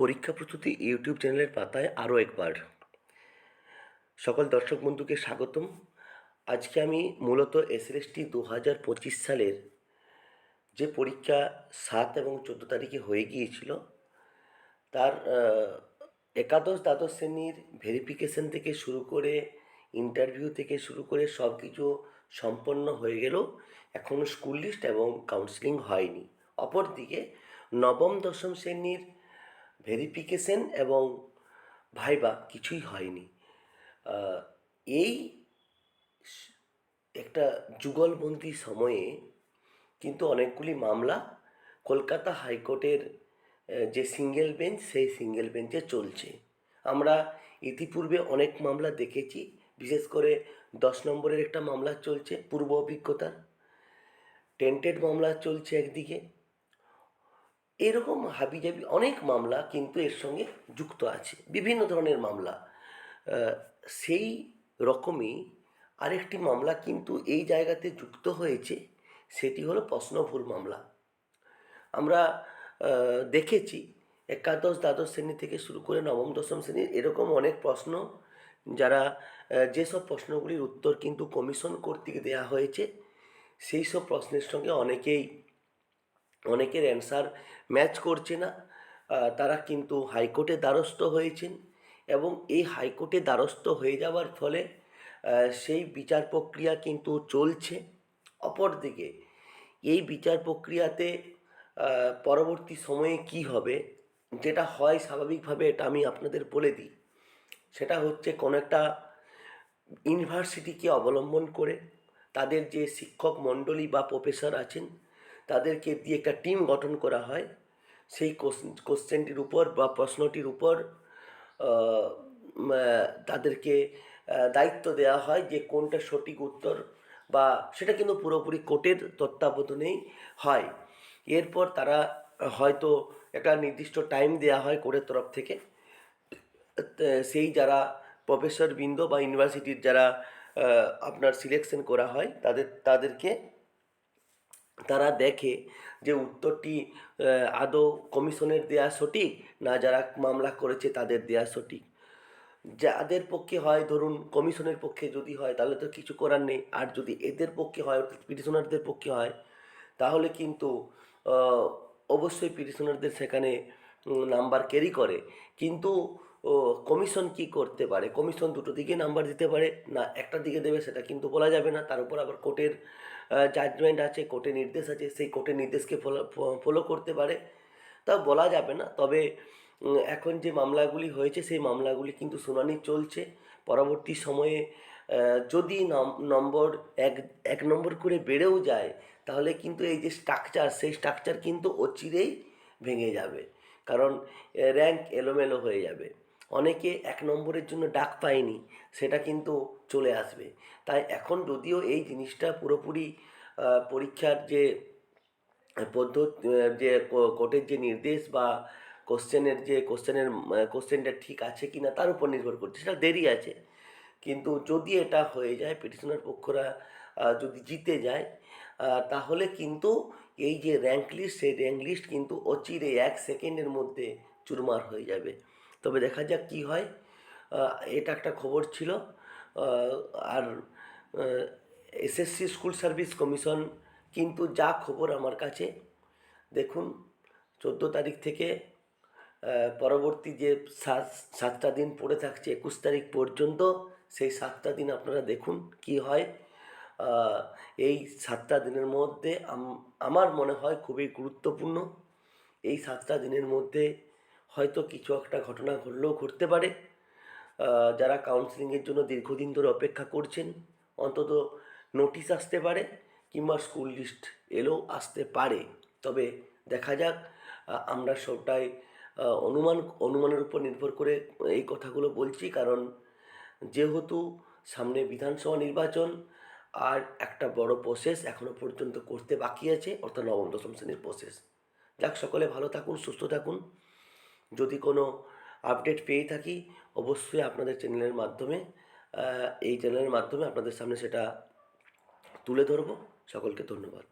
পরীক্ষা প্রস্তুতি ইউটিউব চ্যানেলের পাতায় আরও একবার। সকল দর্শক বন্ধুকে স্বাগতম। আজকে আমি মূলত এসএলএসটি দু হাজার পঁচিশ সালের যে পরীক্ষা সাত এবং চোদ্দ তারিখে হয়ে গিয়েছিল, তার একাদশ দ্বাদশ শ্রেণির ভেরিফিকেশন থেকে শুরু করে ইন্টারভিউ থেকে শুরু করে সব কিছু সম্পন্ন হয়ে গেলেও এখনও স্কুল লিস্ট এবং কাউন্সিলিং হয়নি। অপরদিকে নবম দশম শ্রেণির ভেরিফিকেশন এবং ভাইবা কিছুই হয়নি। এই একটা যুগলবন্দি সময়ে কিন্তু অনেকগুলি মামলা কলকাতা হাইকোর্টের যে সিঙ্গেল বেঞ্চ, সেই সিঙ্গেল বেঞ্চে চলছে। আমরা ইতিপূর্বে অনেক মামলা দেখেছি, বিশেষ করে দশ নম্বরের একটা মামলা চলছে, পূর্ব অভিজ্ঞতার। টেন্টেড মামলা চলছে একদিকে এরকম হাবিজাবি অনেক মামলা কিন্তু এর সঙ্গে যুক্ত আছে, বিভিন্ন ধরনের মামলা। সেই রকমই আরেকটি মামলা কিন্তু এই জায়গাতে যুক্ত হয়েছে, সেটি হলো প্রশ্নভুল মামলা। আমরা দেখেছি, একাদশ দ্বাদশ শ্রেণি থেকে শুরু করে নবম, দশম শ্রেণির এরকম অনেক প্রশ্ন, যারা যেসব প্রশ্নগুলির উত্তর কিন্তু কমিশন কর্তৃক দেওয়া হয়েছে, সেই সব প্রশ্নের সঙ্গে অনেকেই অনেকের অ্যান্সার ম্যাচ করছে না। তারা কিন্তু হাইকোর্টে দ্বারস্থ হয়েছেন এবং এই হাইকোর্টে দ্বারস্থ হয়ে যাওয়ার ফলে সেই বিচার প্রক্রিয়া কিন্তু চলছে। অপরদিকে, এই বিচার প্রক্রিয়াতে পরবর্তী সময়ে কি হবে, যেটা হয় স্বাভাবিকভাবে এটা আমি আপনাদের বলে দিই। সেটা হচ্ছে কোনো একটা ইউনিভার্সিটিকে অবলম্বন করে, তাদের যে শিক্ষক মণ্ডলী বা প্রফেসর আছেন তাদেরকে দিয়ে একটা টিম গঠন করা হয়। সেই কোশ্চেনটির উপর বা প্রশ্নটির উপর তাদেরকে দায়িত্ব দেওয়া হয় যে কোনটা সঠিক উত্তর বা সেটা কিন্তু পুরোপুরি কোর্টের তত্ত্বাবধানেই হয়। এরপর তারা হয়তো একটা নির্দিষ্ট টাইম দেওয়া হয় কোর্টের তরফ থেকে। সেই যারা প্রফেসর বৃন্দ বা ইউনিভার্সিটির যারা আপনার সিলেকশন করা হয়, তাদের, তাদেরকে তারা দেখে যে উত্তরটি আদৌ কমিশনের দেয়া সঠিক না যারা মামলা করেছে তাদের দেয়া সঠিক? যাদের পক্ষে হয়, ধরুন কমিশনের পক্ষে যদি হয়, তাহলে তো কিছু করার নেই। আর যদি এদের পক্ষে হয়, অর্থাৎ পিটিশনারদের পক্ষে হয়, তাহলে কিন্তু অবশ্যই পিটিশনারদের সেখানে নাম্বার ক্যারি করে। কিন্তু কমিশন কি করতে পারে? কমিশন দুটো দিকে নাম্বার দিতে পারে, না একটা দিকে দেবে সেটা কিন্তু বলা যাবে না। তার উপর আবার কোর্টের জাজমেন্ট আছে কোর্টের নির্দেশ আছে, সেই কোর্টের নির্দেশকে ফলো ফলো করতে পারে। তা বলা যাবে না, তবে এখন যে মামলাগুলি হয়েছে, সেই মামলাগুলি কিন্তু শুনানি চলছে। পরবর্তী সময়ে যদি নম- নম্বর এক এক নম্বর করে বেড়েও যায়, তাহলে কিন্তু এই যে স্ট্রাকচার সেই স্ট্রাকচার কিন্তু অচিরেই ভেঙে যাবে। কারণ র্যাঙ্ক এলোমেলো হয়ে যাবে। অনেকে এক নম্বরের জন্য ডাক পায়নি, সেটা কিন্তু চলে আসবে। তাই এখন যদিও এই জিনিসটা পুরোপুরি পরীক্ষার যে পদ্ধতি যে কোর্টের যে নির্দেশ বা কোশ্চেনের যে, কোশ্চেনের কোশ্চেনটা ঠিক আছে কি না তার উপর নির্ভর করছে, সেটা দেরি আছে। কিন্তু যদি এটা হয়ে যায়, পিটিশনার পক্ষরা যদি জিতে যায় তাহলে কিন্তু এই যে র্যাঙ্ক লিস্ট সেই র্যাঙ্ক লিস্ট কিন্তু অচিরে এক সেকেন্ডের মধ্যে চুরমার হয়ে যাবে। তবে দেখা যাক কি হয়। এটা একটা খবর ছিল। আর এসএসসি স্কুল সার্ভিস কমিশন কিন্তু যা খবর আমার কাছে, দেখুন, চোদ্দ তারিখ থেকে পরবর্তী যে সাত, সাতটা দিন পড়ে থাকছে, একুশ তারিখ পর্যন্ত, সেই সাতটা দিন আপনারা দেখুন কি হয়। এই সাতটা দিনের মধ্যে আমার মনে হয় খুবই গুরুত্বপূর্ণ। এই সাতটা দিনের মধ্যে হয়তো কিছু একটা ঘটনা ঘটলেও ঘটতে পারে। যারা কাউন্সিলিংয়ের জন্য দীর্ঘদিন ধরে অপেক্ষা করছেন, অন্তত নোটিশ আসতে পারে কিংবা স্কুল লিস্ট এলেও আসতে পারে। তবে দেখা যাক আমরা সবটাই অনুমান, অনুমানের উপর নির্ভর করে এই কথাগুলো বলছি। কারণ যেহেতু সামনে বিধানসভা নির্বাচন, আর একটা বড় প্রসেস এখনও পর্যন্ত করতে বাকি আছে, অর্থাৎ নবম, দশম শ্রেণির প্রসেস যাক, সকলে ভালো থাকুন, সুস্থ থাকুন। যদি কোনো আপডেট পেয়ে থাকি, অবশ্যই আপনাদের চ্যানেলের মাধ্যমে এই চ্যানেলের মাধ্যমে আপনাদের সামনে সেটা তুলে ধরব। সকলকে ধন্যবাদ।